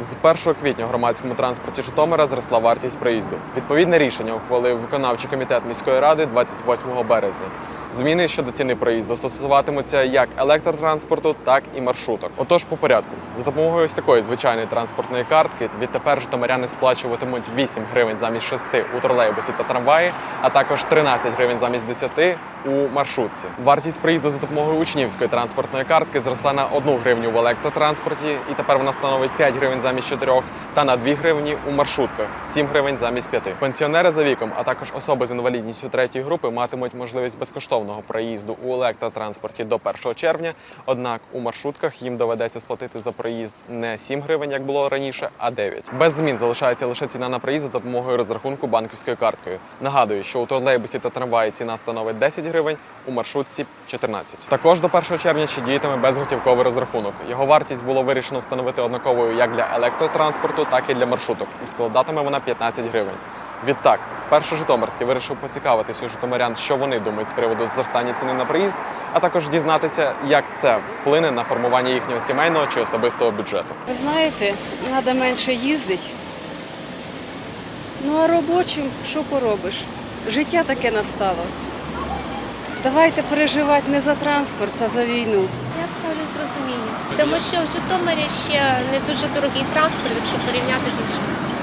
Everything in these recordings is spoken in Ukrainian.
З 1 квітня у громадському транспорті Житомира зросла вартість проїзду. Відповідне рішення ухвалив виконавчий комітет міської ради 28 березня. Зміни щодо ціни проїзду стосуватимуться як електротранспорту, так і маршруток. Отож, по порядку, за допомогою ось такої звичайної транспортної картки відтепер житомиряни сплачуватимуть 8 гривень замість 6 у тролейбусі та трамваї, а також 13 гривень замість 10 у маршрутці. Вартість проїзду за допомогою учнівської транспортної картки зросла на 1 гривню в електротранспорті, і тепер вона становить 5 гривень замість 4, та на 2 гривні у маршрутках 7 гривень замість 5. Пенсіонери за віком, а також особи з інвалідністю третьої групи матимуть можливість безкоштовного проїзду у електротранспорті до 1 червня. Однак у маршрутках їм доведеться сплатити за проїзд не 7 гривень, як було раніше, а 9. Без змін залишається лише ціна на проїзд за допомогою розрахунку банківською карткою. Нагадую, що у тролейбусі та трамваї ціна становить 10 гривень, у маршрутці 14. Також до 1 червня ще діятиме безготівковий розрахунок. Його вартість було вирішено встановити однаковою як для електротранспорту, так і для маршруток, і складатиме вона 15 гривень. Відтак, перший Житомирський вирішив поцікавитися у житомирян, що вони думають з приводу зростання ціни на проїзд, а також дізнатися, як це вплине на формування їхнього сімейного чи особистого бюджету. Ви знаєте, треба менше їздити. Ну а робочим що поробиш? Життя таке настало. Давайте переживати не за транспорт, а за війну. Я ставлю з розумінням, тому що в Житомирі ще не дуже дорогий транспорт, якщо порівняти з іншими містами.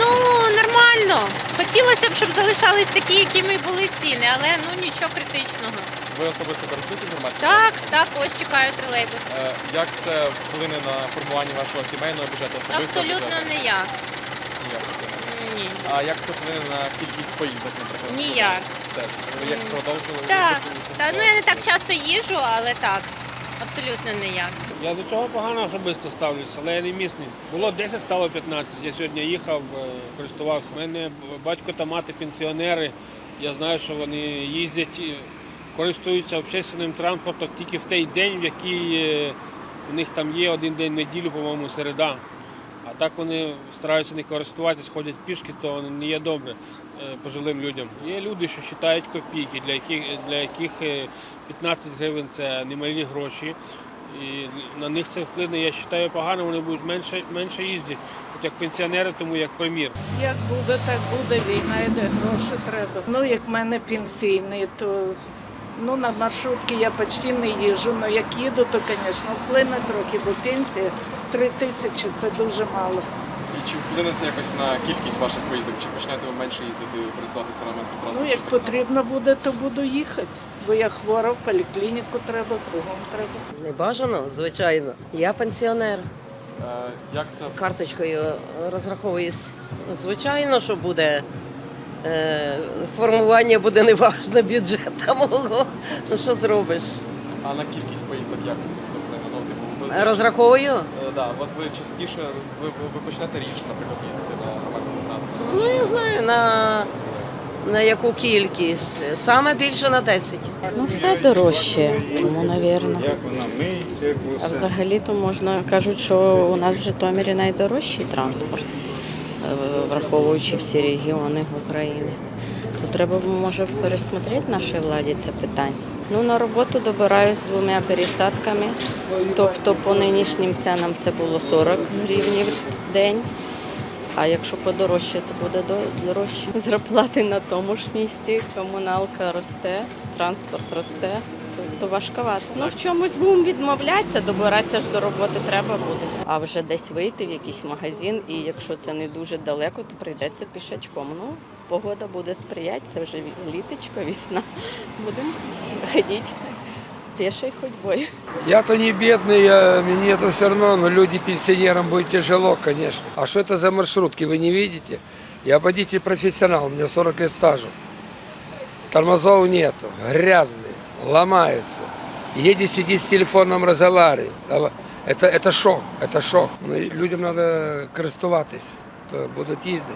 Ну, нормально. Хотілося б, щоб залишались такі, якими були ціни, але ну нічого критичного. Ви особисто користуєтесь громадським? Так, так, ось чекаю тролейбус. Е, Як це вплине на формування вашого сімейного бюджету? Абсолютно ніяк. Ні. А як це вплине на кількість поїздок, наприклад? Ніяк. Ви як М. продовжили? Так, так, ну я не так часто їжджу, але так. Абсолютно ніяк. Я до цього погано особисто ставлюся, але я не місний. Було 10, стало 15. Я сьогодні їхав, е, користувався. У мене батько та мати пенсіонери. Я знаю, що вони їздять, і користуються общественним транспортом тільки в той день, в який е, у них там є один день в неділю, по-моєму, середа. А так вони стараються не користуватись, ходять пішки, то не є добре е, пожилим людям. Є люди, що вважають копійки, для яких, для яких е, 15 гривень це немалі гроші. І на них це вплине, я вважаю, погано, вони будуть менше, менше їздити. От як пенсіонери, тому як примір. Як буде, так буде. Війна йде, гроші треба. Ну, як в мене пенсійний, то ну, на маршрутки я почти не їжджу. Ну як їду, то, звісно, вплине трохи, бо пенсія 3 тисячі це дуже мало. І чи вплине це якось на кількість ваших поїздок? Чи почнете ви менше їздити користуватися громадським Ну, транспортом? як так само? потрібно буде, то буду їхати. Бо я хвора, в поліклініку треба, кругом треба. Не бажано, звичайно. Я пенсіонер. Е, Як це Карточкою розраховуюсь. Звичайно, що буде формування буде неважно бюджета мого. Ну що зробиш? а на кількість поїздок як це вплине? Ну, типу, Розраховую. Е, да, от ви частіше ви, ви, почнете рідше, наприклад, їздити на громадському транспорті. Ну я знаю на, на яку кількість. Саме більше на 10. Ну, все дорожче, тому, напевно. А взагалі-то можна кажуть, що у нас в Житомирі найдорожчий транспорт, е, враховуючи всі регіони України. То треба, може, пересмотрети нашій владі це питання. Ну, на роботу добираюсь двома пересадками. Тобто по нинішнім ценам це було 40 гривень в день. А якщо подорожче, то буде дорожче. Зарплати на тому ж місці, комуналка росте, транспорт росте, то, то важковато. Ну в чомусь будемо відмовлятися, добиратися ж до роботи треба буде. А вже десь вийти в якийсь магазин, і якщо це не дуже далеко, то прийдеться пішачком. Ну, погода буде сприяти, це вже літочко, весна. Будемо ходити пішою ходьбою. Я-то не бедный, я, мне это все равно, но люди пенсионерам будет тяжело, конечно. А что это за маршрутки, вы не видите? Я водитель профессионал, у меня 40 лет стажа. Тормозов нету, грязные, ломаются. Едет, сидит с телефоном, разговаривает. Дава- Это, это шок, это шок. Ну, и людям надо користуватись, то будут ездить.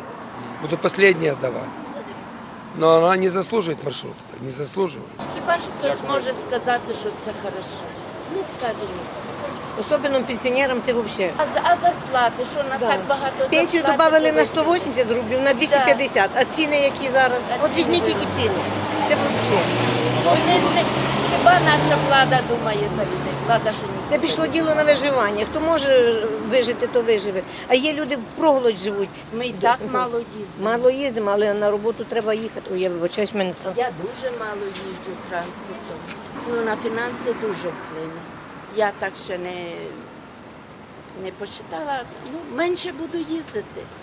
Буду последнее отдавать. Но она не заслуживает маршрутка, не заслуживает. Хіба ж хтось може сказати, що це хорошо? Не скаже ніхто. Особливо пенсіонерам це взагалі. А, за- а зарплати, що на так багато Пенсію зарплати додали на повисили? 180 рублів, на 250. А ціни які зараз? А От ціни візьміть які виросли. ціни. Це взагалі. Вони ж Хіба наша влада думає за людей? влада, що ні. Це пішло діло на виживання. Хто може вижити, то виживе. А є люди в проголодь живуть. Ми і так мало їздимо. Мало їздимо, але на роботу треба їхати. Ой, я вибачаюсь, в мене транспорт. Я дуже мало їжджу транспортом. Ну, на фінанси дуже вплине. Я так ще не, не посчитала. Ну, менше буду їздити.